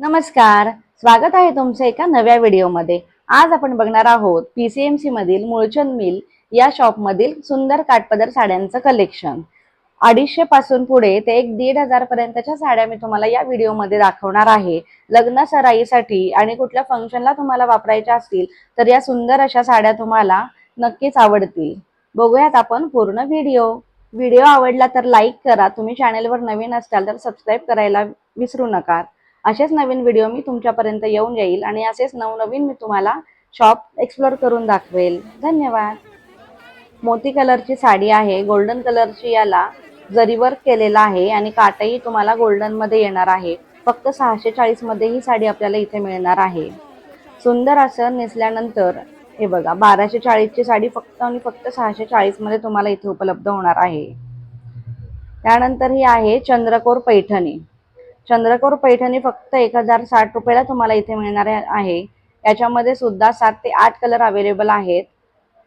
नमस्कार स्वागत आहे तुमचं एका नव्या व्हिडिओमध्ये. आज आपण बघणार आहोत पीसीएमसी मधील मुळचंद मिल या शॉपमधील सुंदर काटपदर साड्यांचं कलेक्शन अडीचशे पासून पुढे ते एक दीड हजार पर्यंतच्या साड्या मी तुम्हाला या व्हिडिओमध्ये दाखवणार आहे. लग्न सराईसाठी आणि कुठल्या फंक्शनला तुम्हाला वापरायच्या असतील तर या सुंदर अशा साड्या तुम्हाला नक्कीच आवडतील. बघूयात आपण पूर्ण व्हिडिओ. व्हिडिओ आवडला तर लाईक करा. तुम्ही चॅनेलवर नवीन असाल तर सबस्क्राईब करायला विसरू नका. असेच नवीन व्हिडिओ मी तुमच्यापर्यंत येऊन जाईल आणि असेच नवनवीन मी तुम्हाला शॉप एक्सप्लोर करून दाखवेल. धन्यवाद. मोती कलरची साडी आहे. गोल्डन कलरची याला जरी वर्क केलेला आहे आणि काटही तुम्हाला गोल्डनमध्ये येणार आहे. फक्त सहाशे चाळीसमध्ये ही साडी आपल्याला इथे मिळणार आहे. सुंदर असं नेसल्यानंतर हे बघा बाराशे चाळीसची साडी फक्त आणि फक्त सहाशे चाळीसमध्ये तुम्हाला इथे उपलब्ध होणार आहे. त्यानंतर ही आहे चंद्रकोर पैठणी. चंद्रकोर पैठणी फक्त एक हजार साठ रुपयाला तुम्हाला इथे मिळणार आहे. याच्यामध्ये सुद्धा सात ते आठ कलर अवेलेबल आहेत.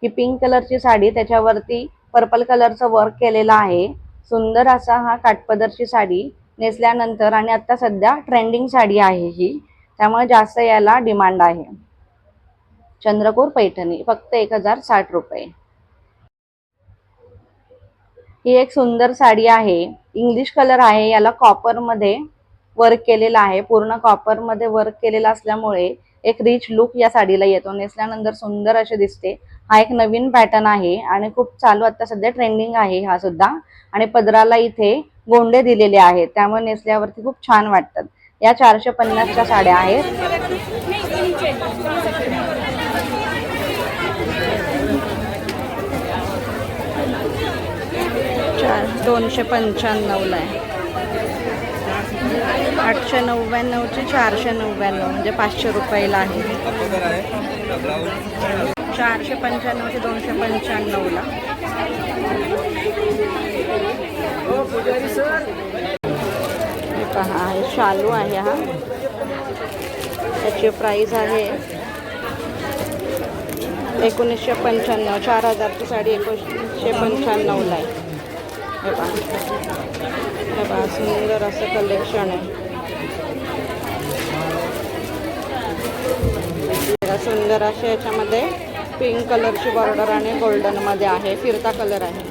ही पिंक कलरची साडी त्याच्यावरती पर्पल कलरचं वर्क केलेलं आहे. सुंदर असा हा काठपदरची साडी नेसल्यानंतर आणि आता सध्या ट्रेंडिंग साडी आहे ही. त्यामुळे जास्त याला डिमांड आहे. चंद्रकोर पैठणी फक्त एक हजार साठ रुपये. ही एक सुंदर साडी आहे. इंग्लिश कलर आहे. याला कॉपरमध्ये वर्क केलेला आहे. पूर्ण कॉपरमध्ये वर्क केलेला असल्यामुळे एक रिच लुक या साडीला येतो. नेसल्यानंतर सुंदर असे दिसते. हा एक नवीन पॅटर्न आहे आणि खूप चालू आता सध्या ट्रेंडिंग आहे हा सुद्धा. आणि पदराला इथे गोंडे दिलेले आहेत. त्यामुळे नेसल्यावरती खूप छान वाटतात. या चारशे पन्नासच्या साड्या आहेत. चार दोनशे पंच्याण्णवला आहे. आठशे नव्याण्णवचे चारशे नव्याण्णव म्हणजे पाचशे रुपयाला आहे. चारशे पंच्याण्णवचे दोनशे पंच्याण्णवला. हा पहा हे शालू आहे हा. त्याची प्राईज आहे एकोणीसशे पंच्याण्णव चार हजारची साडी एकोणीसशे पंच्याण्णवला आहे. बघा सुंदर असं कलेक्शन आहे. बघा, सुंदर असे याच्यामध्ये पिंक कलरची बॉर्डर आणि गोल्डनमध्ये आहे. फिरता कलर आहे.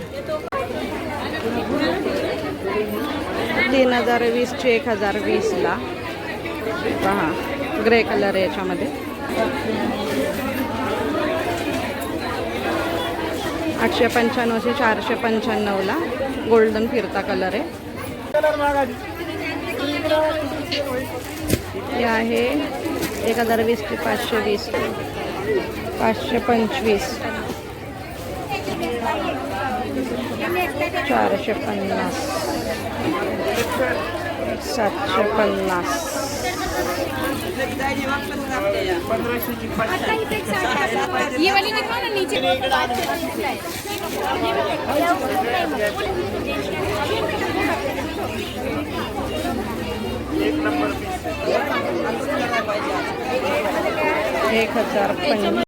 तीन हजार वीसची एक हजार वीसला पहा ग्रे कलर आहे याच्यामध्ये. आठशे पंच्याण्णवशे चारशे पंच्याण्णवला गोल्डन फिरता कलर आहे. हे आहे एक हजार वीस ते पाचशे वीस पाचशे पंचवीस चारशे पन्नास सातशे पन्नास. ये वाली दिखाओ ना नीचे एक हजार पंचवीस